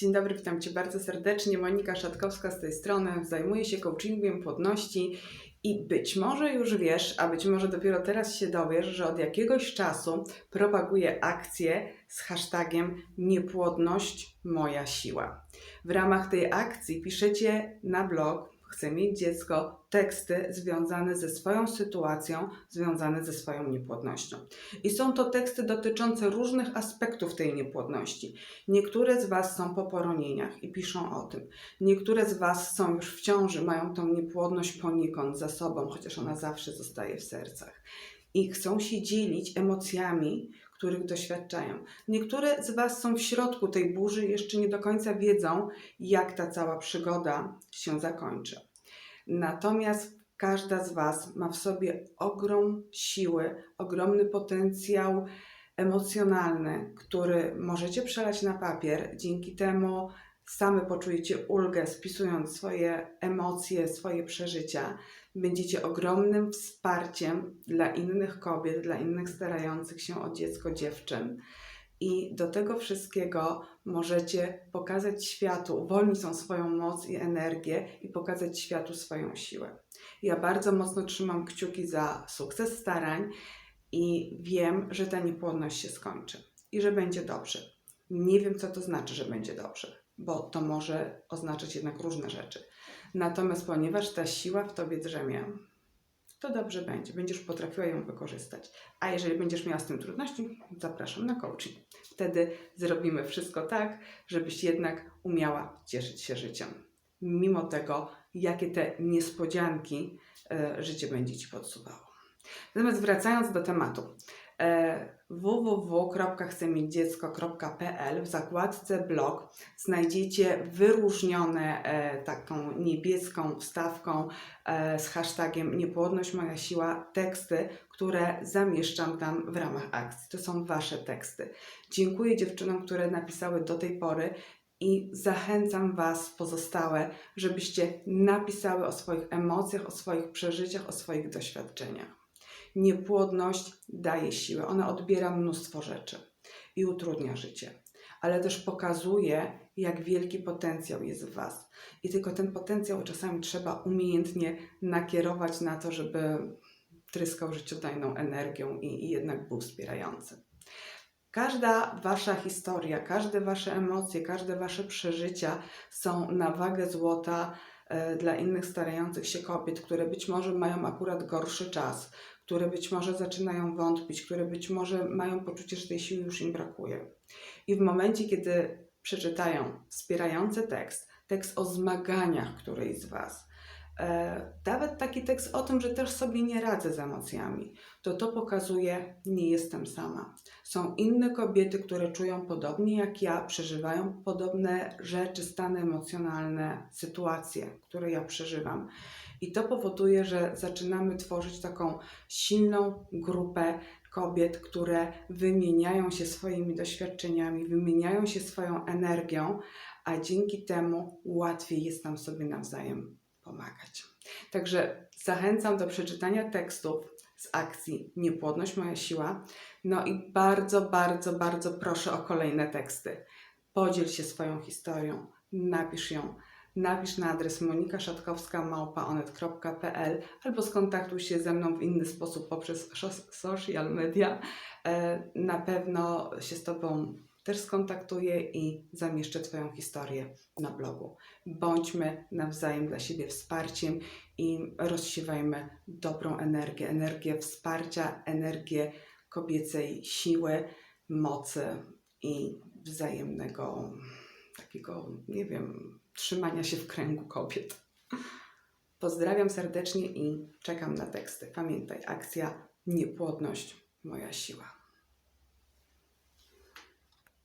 Dzień dobry, witam Cię bardzo serdecznie. Monika Szatkowska z tej strony. Zajmuję się coachingiem płodności i być może już wiesz, a być może dopiero teraz się dowiesz, że od jakiegoś czasu propaguję akcję z hashtagiem niepłodność moja siła. W ramach tej akcji piszecie na blog Chcę mieć dziecko teksty związane ze swoją sytuacją, związane ze swoją niepłodnością. I są to teksty dotyczące różnych aspektów tej niepłodności. Niektóre z Was są po poronieniach i piszą o tym. Niektóre z Was są już w ciąży, mają tą niepłodność poniekąd za sobą, chociaż ona zawsze zostaje w sercach. I chcą się dzielić emocjami, których doświadczają. Niektóre z Was są w środku tej burzy jeszcze nie do końca wiedzą, jak ta cała przygoda się zakończy. Natomiast każda z Was ma w sobie ogrom siły, ogromny potencjał emocjonalny, który możecie przelać na papier. Dzięki temu same poczujecie ulgę, spisując swoje emocje, swoje przeżycia. Będziecie ogromnym wsparciem dla innych kobiet, dla innych starających się o dziecko dziewczyn. I do tego wszystkiego możecie pokazać światu, uwolnić tą swoją moc i energię i pokazać światu swoją siłę. Ja bardzo mocno trzymam kciuki za sukces starań i wiem, że ta niepłodność się skończy i że będzie dobrze. Nie wiem, co to znaczy, że będzie dobrze, bo to może oznaczać jednak różne rzeczy. Natomiast ponieważ ta siła w tobie drzemie, to dobrze będzie. Będziesz potrafiła ją wykorzystać. A jeżeli będziesz miała z tym trudności, zapraszam na coaching. Wtedy zrobimy wszystko tak, żebyś jednak umiała cieszyć się życiem. Mimo tego, jakie te niespodzianki e, życie będzie Ci podsuwało. Natomiast wracając do tematu. Www.chcemieć-dziecko.pl w zakładce blog znajdziecie wyróżnione e, taką niebieską wstawką e, z hashtagiem niepłodność moja siła teksty, które zamieszczam tam w ramach akcji. To są Wasze teksty. Dziękuję dziewczynom, które napisały do tej pory i zachęcam Was pozostałe, żebyście napisały o swoich emocjach, o swoich przeżyciach, o swoich doświadczeniach. Niepłodność daje siłę, ona odbiera mnóstwo rzeczy i utrudnia życie, ale też pokazuje, jak wielki potencjał jest w Was. I tylko ten potencjał czasami trzeba umiejętnie nakierować na to, żeby tryskał życiodajną energią i, i jednak był wspierający. Każda Wasza historia, każde Wasze emocje, każde Wasze przeżycia są na wagę złota e, dla innych starających się kobiet, które być może mają akurat gorszy czas, które być może zaczynają wątpić, które być może mają poczucie, że tej siły już im brakuje. I w momencie, kiedy przeczytają wspierający tekst, tekst o zmaganiach którejś z Was, nawet taki tekst o tym, że też sobie nie radzę z emocjami, to to pokazuje, nie jestem sama. Są inne kobiety, które czują podobnie jak ja, przeżywają podobne rzeczy, stany emocjonalne, sytuacje, które ja przeżywam. I to powoduje, że zaczynamy tworzyć taką silną grupę kobiet, które wymieniają się swoimi doświadczeniami, wymieniają się swoją energią, a dzięki temu łatwiej jest nam sobie nawzajem pomagać. Także zachęcam do przeczytania tekstów z akcji Niepłodność moja siła. No i bardzo, bardzo, bardzo proszę o kolejne teksty. Podziel się swoją historią, napisz ją napisz na adres monikaszatkowska.małpaonet.pl albo skontaktuj się ze mną w inny sposób poprzez social media. E, na pewno się z Tobą też skontaktuję i zamieszczę Twoją historię na blogu. Bądźmy nawzajem dla siebie wsparciem i rozsiewajmy dobrą energię, energię wsparcia, energię kobiecej siły, mocy i wzajemnego takiego, nie wiem, trzymania się w kręgu kobiet. Pozdrawiam serdecznie i czekam na teksty. Pamiętaj, akcja niepłodność moja siła.